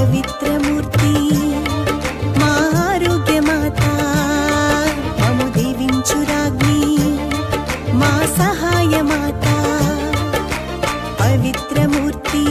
పవిత్రమూర్తి మా ఆరోగ్య మాత మము దీవించురాగ్ని మా సహాయ మాత పవిత్రమూర్తి.